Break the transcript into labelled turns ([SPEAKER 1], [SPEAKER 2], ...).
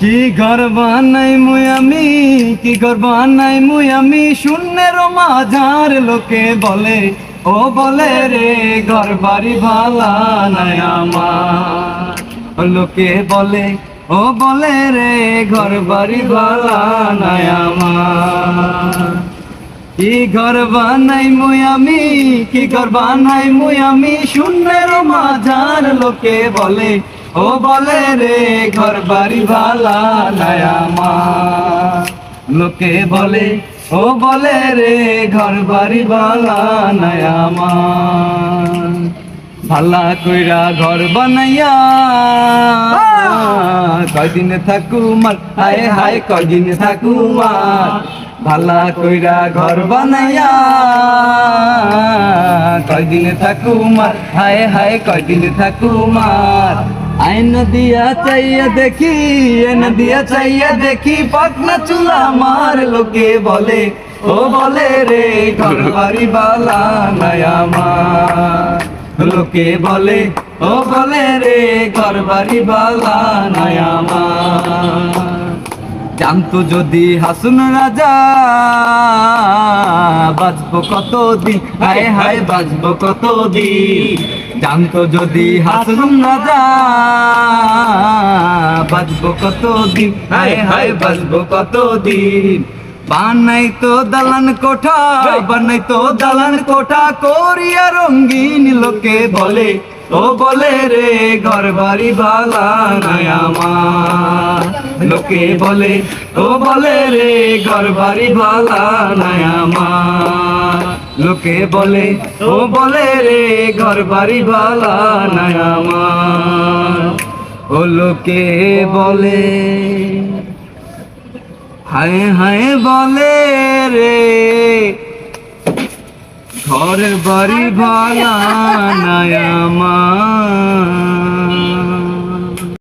[SPEAKER 1] কি ঘর বানাই মুই কি ঘর বানাই মুই আমি? শূন্যের মাঝার লোকে বলে, ও বলে রে, ঘর ভালা নাই আমার। লোকে বলে, ও বলে রে, ঘর বাড়ি ভালা নাই আমার। কি ঘর বানাই মুই আমি? কি ঘর বানাই মুই আমি? শূন্যের মাঝার লোকে বলে ও বলে রে ঘর বাড়ি ভালা আমার। লোকে বলে ও বলে রে ঘর বাড়ি ভালা আমার। ভালা কইরা ঘর বানাইয়া কয়দিন থাকুমার হায় হায় কয়দিন থাকুমার ভালা কইরা ঘর বানাইয়া। কয়দিন থাকুমার হায় হায় কয়দিন থাকুমার আইন দিয়া চাইয়া দেখি এন দিয়া চাইয়া দেখি পাকনা চুলা মার লোকে বলে, ও বলে রে, ঘর বাড়ি বালা নাই আমার। লোকে বলে, ও বলে রে, ঘর বাড়ি বালা নাই আমার। জানতো যদি হাসুন রাজা বাঁচবো কত দিন হায় হায় বাঁচবো কত দিন জানতো যদি হাসুন রাজা বাঁচবো কত দিন হায় হায় বাঁচবো কত দিন বানাই তো দালান কোঠা বানাই তো দালান কোঠা করিয়া রঙ্গিন লোকে বলে ও বলে রে ঘর বাড়ি বালা নাই আমার। লোকে বলে, ও বলে রে ঘর বালা নাই আমার। লোকে বলে, ও বলে রে ঘর বাড়ি বালা নাই আমার। ও লোকে বলে, হায় হায় বলে রে ঘর বাড়ি ভালা আমার